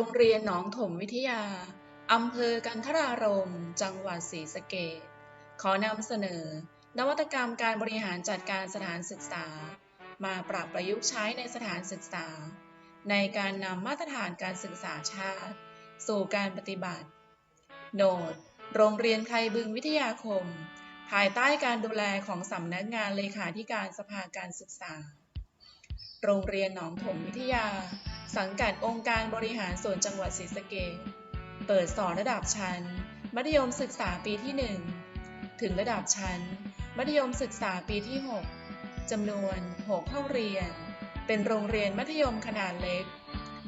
โรงเรียนหนองถมวิทยา อำเภอกันทรารม จังหวัดศรีสะเกษขอนำเสนอ นวัตกรรมการบริหารจัดการสถานศึกษา มาปรับประยุกต์ใช้ในสถานศึกษา ในการนำมาตรฐานการศึกษาชาติ สู่การปฏิบัติ โนดโรงเรียนไทยบึงวิทยาคม ภายใต้การดูแลของสำนักงานเลขาธิการสภาการศึกษา โรงเรียนหนองถมวิทยา สังกัดองค์การบริหารส่วนจังหวัดศรีสะเกษเปิดสอนระดับชั้น มัธยมศึกษาปีที่ 1 ถึงระดับชั้น มัธยมศึกษาปีที่ 6จำนวน 6 ห้องเรียน เป็นโรงเรียนมัธยมขนาดเล็ก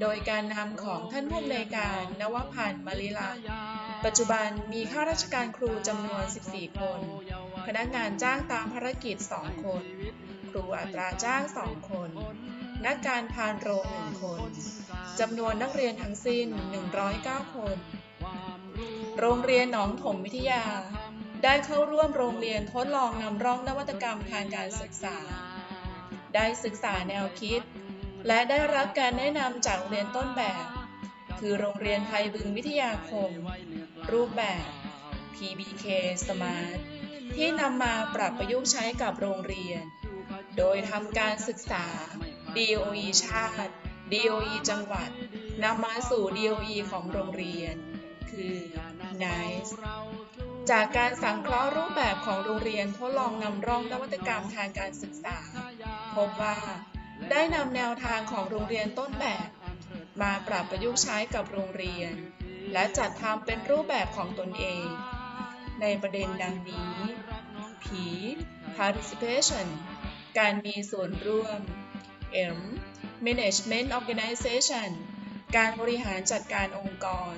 โดยการนำของท่านผู้อำนวยการนวพันธ์มาริลักษณ์ปัจจุบันมีข้าราชการครูจำนวน 14 คน พนักงานจ้างตามภารกิจ 2 คน ครูอัตราจ้าง 2 คน นักการพานโรงหนึ่งคนจำนวนนักเรียนทั้งสิ้น 109 คน โรงเรียนหนองถมวิทยา ได้เข้าร่วมโรงเรียนทดลองนำร่องนวัตกรรมทางการศึกษา ได้ศึกษาแนวคิด และได้รับการแนะนำจากโรงเรียนต้นแบบ คือโรงเรียนไทยบึงวิทยาคม รูปแบบ PBK Smart ที่นำมาปรับประยุกต์ใช้กับโรงเรียน โดยทำการศึกษา DOE ชาติ DOE จังหวัดนำมาสู่ DOE ของโรงเรียน คือ NICE จากการสังเคราะห์รูปแบบของโรงเรียนทดลองนำร่องนวัตกรรมทางการศึกษา พบว่า ได้นำแนวทางของโรงเรียนต้นแบบ มาปรับประยุกต์ใช้กับโรงเรียน และจัดทำเป็นรูปแบบของตนเอง ในประเด็นดังนี้ P participation การมีส่วนร่วม M management organization การบริหารจัดการองค์กร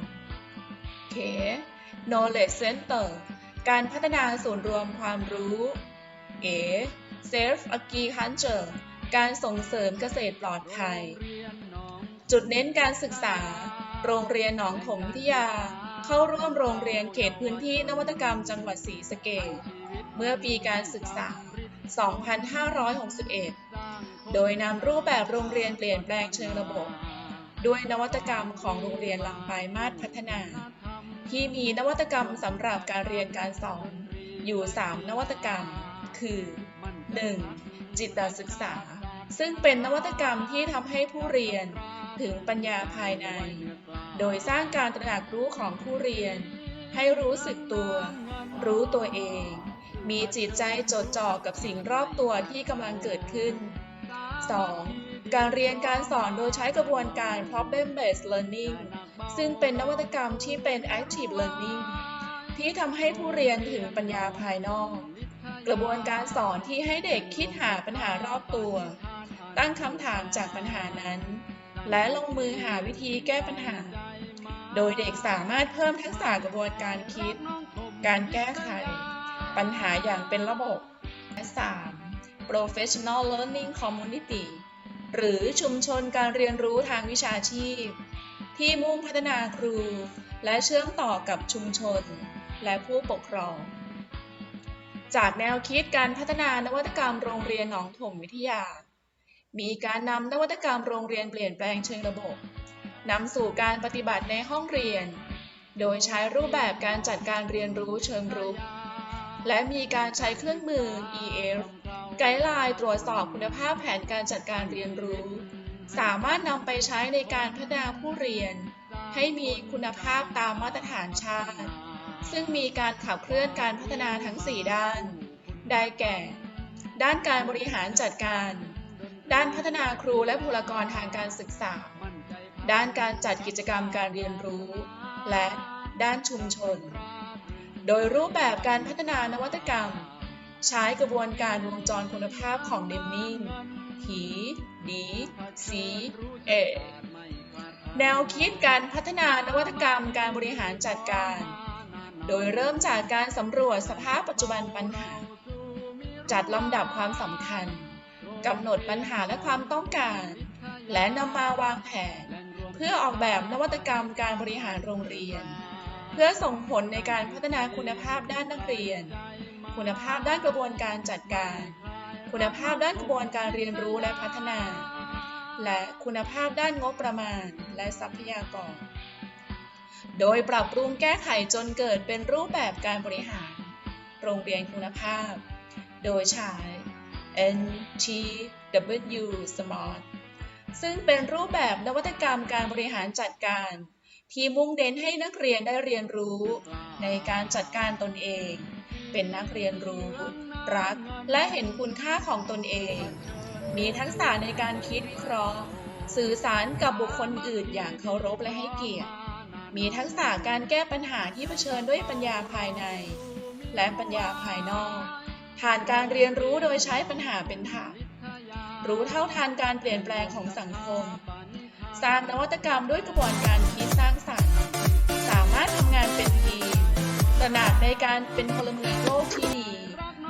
K knowledge center การพัฒนาส่วนรวมความรู้ A self agriculture การส่งเสริมเกษตรปลอดภัย จุดเน้นการศึกษา โรงเรียนหนองถมวิทยา เข้าร่วมโรงเรียนเขตพื้นที่นวัตกรรมจังหวัดศรีสะเกษเมื่อปีการศึกษา 2561 โดยนำรูปแบบโรงเรียนเปลี่ยนแปลงเชิงระบบ ด้วยนวัตกรรมของโรงเรียนลำปายมาศพัฒนา ที่มีนวัตกรรมสำหรับการเรียนการสอนอยู่ 3 นวัตกรรม คือ 1. จิตศึกษา ซึ่งเป็นนวัตกรรมที่ทำให้ผู้เรียนถึงปัญญาภายใน โดยสร้างการตระหนักรู้ของผู้เรียน ให้รู้สึกตัว รู้ตัวเอง มีจิตใจจดจ่อกับสิ่งรอบตัวที่กำลังเกิดขึ้น 2. การเรียนการสอนโดยใช้กระบวนการ problem based learning ซึ่งเป็นนวัตกรรมที่เป็น active learning ที่ทำให้ผู้เรียนถึงปัญญาภายนอก กระบวนการสอนที่ให้เด็กคิดหาปัญหารอบตัว ตั้งคำถามจากปัญหานั้น และลงมือหาวิธีแก้ปัญหา โดยเด็กสามารถเพิ่มทักษะกระบวนการคิด การแก้ไข ปัญหาอย่างเป็นระบบและ 3. Professional learning community หรือชุมชนการเรียนรู้ทางวิชาชีพ ที่มุ่งพัฒนาครู และเชื่อมต่อกับชุมชน และผู้ปกครอง จากแนวคิดการพัฒนานวัตกรรมโรงเรียนหนองถมวิทยา มีการนำนวัตกรรมโรงเรียนเปลี่ยนแปลงเชิงระบบนำสู่การปฏิบัติในห้องเรียน โดยใช้รูปแบบการจัดการเรียนรู้เชิงรุก และมีการใช้เครื่องมือ EF ไกด์ไลน์ตรวจสอบคุณภาพแผนการจัดการเรียนรู้ สามารถนำไปใช้ในการพัฒนาผู้เรียน ให้มีคุณภาพตามมาตรฐานชาติ ซึ่งมีการขับเคลื่อนการพัฒนาทั้ง 4 ด้าน ได้แก่ ด้านการบริหารจัดการ ด้านพัฒนาครูและบุคลากรทางการศึกษา ด้านการจัดกิจกรรมการเรียนรู้ และด้านชุมชน โดยรูปแบบการพัฒนานวัตกรรม ใช้กระบวนการวงจรคุณภาพของเดมมิง P D C A แนวคิดการพัฒนานวัตกรรมการบริหารจัดการ โดยเริ่มจากการสำรวจสภาพปัจจุบันปัญหา จัดลำดับความสำคัญกำหนดปัญหาและความต้องการ และนำมาวางแผน เพื่อออกแบบนวัตกรรมการบริหารโรงเรียน เพื่อส่งผลในการพัฒนาคุณภาพด้านนักเรียน คุณภาพด้านกระบวนการจัดการ คุณภาพด้านกระบวนการเรียนรู้และพัฒนา และคุณภาพด้านงบประมาณและทรัพยากร โดยปรับปรุงแก้ไขจนเกิดเป็นรูปแบบการบริหาร โรงเรียนคุณภาพ โดยใช้ NTW Smart ซึ่งเป็นรูปแบบนวัตกรรมการบริหารจัดการ ที่มุ่งเน้นให้นักเรียนได้เรียนรู้ ในการจัดการตนเอง เป็นนักเรียนรู้ รัก และเห็นคุณค่าของตนเอง มีทักษะในการคิดวิเคราะห์ สื่อสารกับบุคคลอื่นอย่างเคารพและให้เกียรติ มีทักษะการแก้ปัญหาที่เผชิญด้วยปัญญาภายใน และปัญญาภายนอก ผ่านการเรียนรู้โดยใช้ปัญหาเป็นฐานรู้เท่าทันการเปลี่ยนแปลงของสังคม สร้างนวัตกรรมด้วยกระบวนการคิดสร้างสรรค์ สามารถทำงานเป็น ตระหนักในการเป็นพลเมืองโลกที่ดี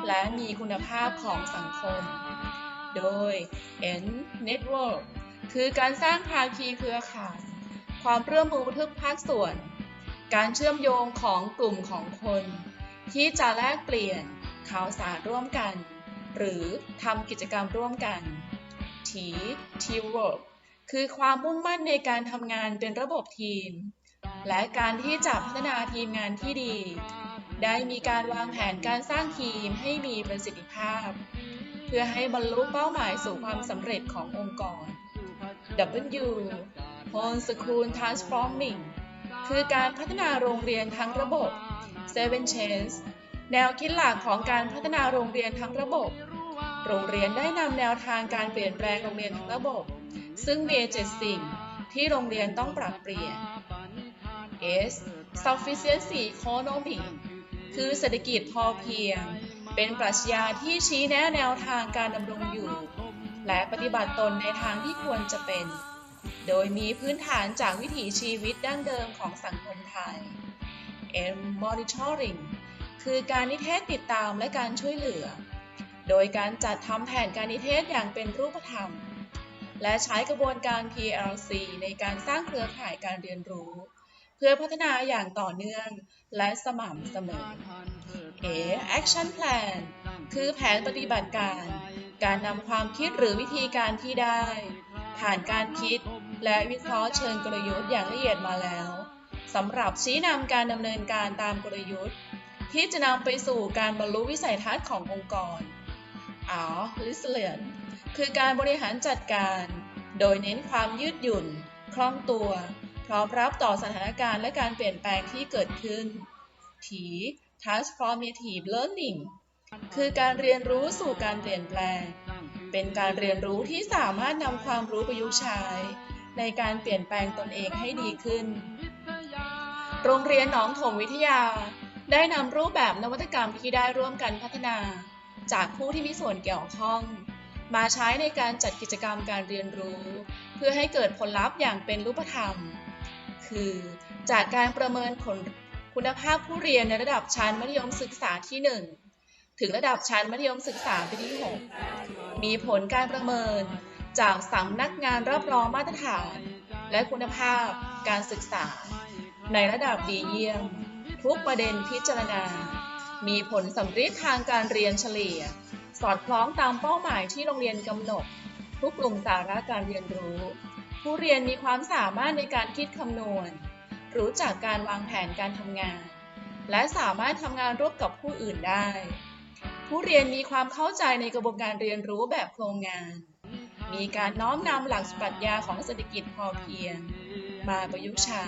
และมีคุณภาพของสังคม โดย N Network คือการสร้างภาคีเครือข่าย ความร่วมมือทุกภาคส่วน การเชื่อมโยงของกลุ่มของคน ที่จะแลกเปลี่ยนข่าวสารร่วมกัน หรือทำกิจกรรมร่วมกัน T Teamwork คือความมุ่งมั่นในการทำงานเป็นระบบทีม และการที่จะพัฒนาทีมงานที่ดี ได้มีการวางแผนการสร้างทีมให้มีประสิทธิภาพ เพื่อให้บรรลุเป้าหมายสู่ความสำเร็จขององค์กร W h o l e School Transforming คือการพัฒนาโรงเรียนทั้งระบบ Seven Chains แนวคิดหลักของการพัฒนาโรงเรียนทั้งระบบ โรงเรียนได้นำแนวทางการเปลี่ยนแปลงโรงเรียนทั้งระบบ ซึ่งมีเจ็ดสิ่งที่โรงเรียนต้องปรับเปลี่ยน S sufficiency economy คือเศรษฐกิจพอเพียง เป็นปรัชญาที่ชี้แนะแนวทางการดำรงอยู่ และปฏิบัติตนในทางที่ควรจะเป็น โดยมีพื้นฐานจากวิถีชีวิตดั้งเดิมของสังคมไทย M monitoring คือการนิเทศติดตามและการช่วยเหลือ โดยการจัดทำแผนการนิเทศอย่างเป็นรูปธรรม และใช้กระบวนการ PLC ในการสร้างเครือข่ายการเรียนรู้ พื่อพัฒนาอย่างต่อเนื่องและสม่ำเสมอ A Action Plan คือแผนปฏิบัติการ การนำความคิดหรือวิธีการที่ได้ ผ่านการคิดและวิเคราะห์เชิงกลยุทธ์อย่างละเอียดมาแล้วสำหรับชี้นำการดำเนินการตามกลยุทธ์ ที่จะนำไปสู่การบรรลุวิสัยทัศน์ขององค์กร R Resilient คือการบริหารจัดการ โดยเน้นความยืดหยุ่น คล่องตัว พร้อมรับต่อสถานการณ์และการเปลี่ยนแปลงที่เกิดขึ้น T Transformative Learning คือการเรียนรู้สู่การเปลี่ยนแปลง เป็นการเรียนรู้ที่สามารถนำความรู้ประยุกต์ใช้ ในการเปลี่ยนแปลงตนเองให้ดีขึ้น โรงเรียนหนองถมวิทยา ได้นำรูปแบบนวัตกรรมที่ได้ร่วมกันพัฒนา จากผู้ที่มีส่วนเกี่ยวข้อง มาใช้ในการจัดกิจกรรมการเรียนรู้ เพื่อให้เกิดผลลัพธ์อย่างเป็นรูปธรรม คือ จากการประเมินผลคุณภาพผู้เรียนในระดับชั้นมัธยมศึกษาที่ 1 ถึงระดับชั้นมัธยมศึกษาปีที่ 6 มีผลการประเมิน จากสำนักงานรับรองมาตรฐาน และคุณภาพการศึกษา ในระดับดีเยี่ยม ทุกประเด็นพิจารณา มีผลสำฤทธิ์ทางการเรียนเฉลี่ย สอดคล้องตามเป้าหมายที่โรงเรียนกำหนด ทุกกลุ่มสาระการเรียนรู้ ผู้เรียนมีความสามารถในการคิดคำนวณ รู้จักการวางแผนการทำงาน และสามารถทำงานร่วมกับผู้อื่นได้ ผู้เรียนมีความเข้าใจในกระบวนการเรียนรู้แบบโครงงาน มีการน้อมนำหลักปรัชญาของเศรษฐกิจพอเพียง มาประยุกต์ใช้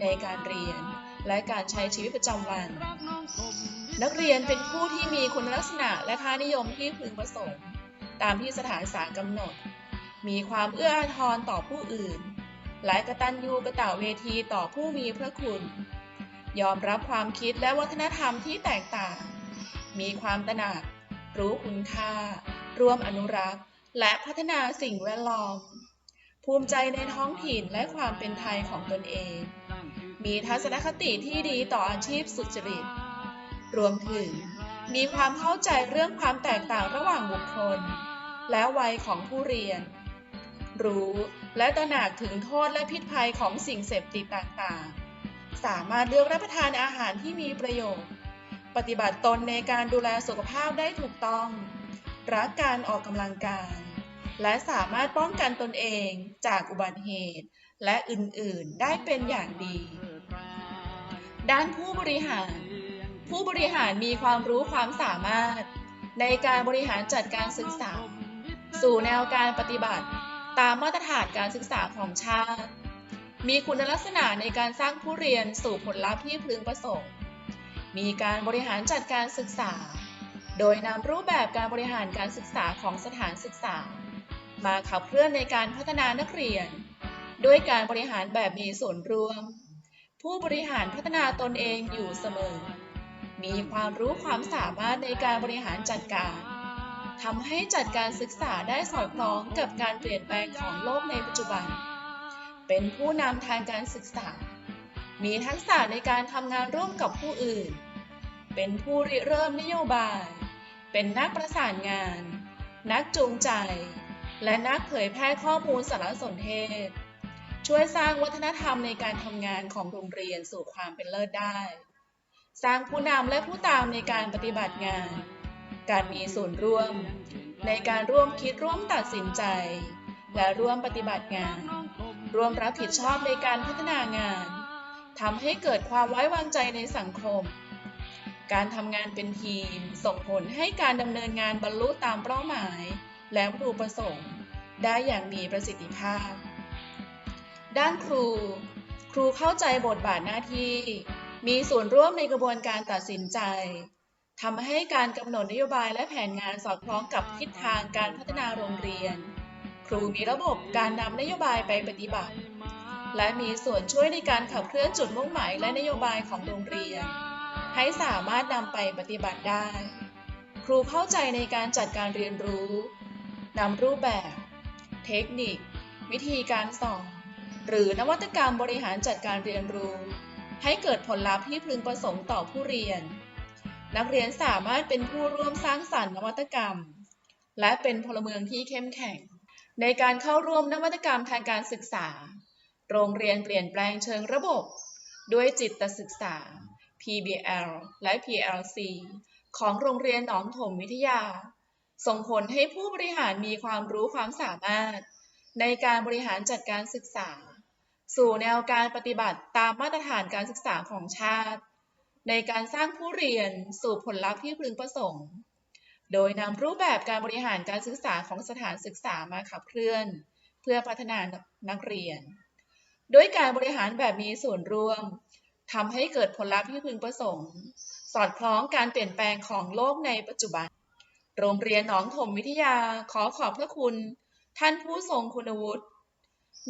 ในการเรียนและการใช้ชีวิตประจำวัน นักเรียนเป็นผู้ที่มีคุณลักษณะและค่านิยมที่พึงประสงค์ ตามที่สถานศึกษากำหนด มีความเอื้ออาทรต่อผู้อื่น และกตัญญูกะตะเวทีต่อผู้มีพระคุณ ยอมรับความคิดและวัฒนธรรมที่แตกต่าง มีความตระหนัก รู้คุณค่า ร่วมอนุรักษ์ และพัฒนาสิ่งแวดล้อม ภูมิใจในท้องถิ่นและความเป็นไทยของตนเอง มีทัศนคติที่ดีต่ออาชีพสุจริต รวมถึงมีความเข้าใจเรื่องความแตกต่างระหว่างบุคคล และวัยของผู้เรียน รู้ และตระหนักถึงโทษและพิษภัยของสิ่งเสพติดต่างๆ สามารถเลือกรับประทานอาหารที่มีประโยชน์ ปฏิบัติตนในการดูแลสุขภาพได้ถูกต้อง รักการออกกำลังกาย และสามารถป้องกันตนเองจากอุบัติเหตุ และอื่นๆ ได้เป็นอย่างดี ด้านผู้บริหาร ผู้บริหารมีความรู้ความสามารถในการบริหารจัดการศึกษา สู่แนวการปฏิบัติ ตามมาตรฐานการศึกษาของชาติ มีคุณลักษณะในการสร้างผู้เรียนสู่ผลลัพธ์ที่พึงประสงค์ มีการบริหารจัดการศึกษา โดยนำรูปแบบการบริหารการศึกษาของสถานศึกษา มาขับเคลื่อนในการพัฒนานักเรียน ด้วยการบริหารแบบมีส่วนร่วม ผู้บริหารพัฒนาตนเองอยู่เสมอ มีความรู้ความสามารถในการบริหารจัดการ ทำให้จัดการศึกษาได้สอดคล้องกับการเปลี่ยนแปลงของโลกในปัจจุบัน เป็นผู้นำทางการศึกษา มีทักษะในการทำงานร่วมกับผู้อื่น เป็นผู้ริเริ่มนโยบาย เป็นนักประสานงาน นักจูงใจ และนักเผยแพร่ข้อมูลสารสนเทศ ช่วยสร้างวัฒนธรรมในการทำงานของโรงเรียนสู่ความเป็นเลิศได้ สร้างผู้นำและผู้ตามในการปฏิบัติงาน การมีส่วนร่วม ในการร่วมคิดร่วมตัดสินใจ และร่วมปฏิบัติงาน ร่วมรับผิดชอบในการพัฒนางานทำให้เกิดความไว้วางใจในสังคม การทำงานเป็นทีม ส่งผลให้การดำเนินงานบรรลุตามเป้าหมาย และวัตถุประสงค์ ได้อย่างมีประสิทธิภาพ ด้านครู ครูเข้าใจบทบาทหน้าที่ มีส่วนร่วมในกระบวนการตัดสินใจ ทำให้การกำหนดนโยบายและแผนงานสอดคล้องกับทิศทางการพัฒนาโรงเรียน ครูมีระบบการนำนโยบายไปปฏิบัติ และมีส่วนช่วยในการขับเคลื่อนจุดมุ่งหมายและนโยบายของโรงเรียน ให้สามารถนำไปปฏิบัติได้ ครูเข้าใจในการจัดการเรียนรู้นำรูปแบบ เทคนิค วิธีการสอนหรือนวัตกรรมบริหารจัดการเรียนรู้ ให้เกิดผลลัพธ์ที่พึงประสงค์ต่อผู้เรียน นักเรียนสามารถเป็นผู้ร่วมสร้างสรรค์นวัตกรรม และเป็นพลเมืองที่เข้มแข็ง ในการเข้าร่วมนวัตกรรมทางการศึกษา โรงเรียนเปลี่ยนแปลงเชิงระบบ ด้วยจิตศึกษา PBL และ PLC ของโรงเรียนหนองถมวิทยา ส่งผลให้ผู้บริหารมีความรู้ความสามารถ ในการบริหารจัดการศึกษา สู่แนวการปฏิบัติตามมาตรฐานการศึกษาของชาติ ในการสร้างผู้เรียนสู่ผลลัพธ์ที่พึงประสงค์ โดยนำรูปแบบการบริหารการศึกษาของสถานศึกษามาขับเคลื่อน เพื่อพัฒนานักเรียน ด้วยการบริหารแบบมีส่วนร่วมทำให้เกิดผลลัพธ์ที่พึงประสงค์ สอดคล้องการเปลี่ยนแปลงของโลกในปัจจุบัน โรงเรียนหนองถมวิทยาขอขอบพระคุณ ท่านผู้ทรงคุณวุฒิ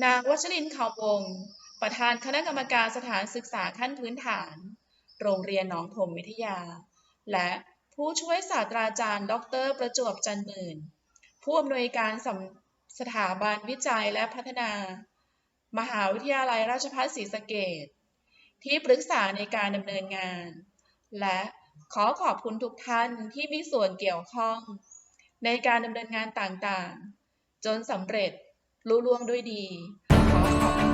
นางวัชรินทร์ขาววงศ์ประธานคณะกรรมการสถานศึกษาขั้นพื้นฐาน โรงเรียนหนองถมวิทยา และผู้ช่วยศาสตราจารย์ ดร ประจวบจันหมื่น ผู้อำนวยการสสถาบันวิจัยและพัฒนา มหาวิทยาลัยราชภัฏศรีสะเกษที่ปรึกษาในการดำเนินงาน และขอขอบคุณทุกท่านที่มีส่วนเกี่ยวข้อง ในการดำเนินงานต่างๆ จนสำเร็จลุล่วงด้วยดี ขอขอบคุณ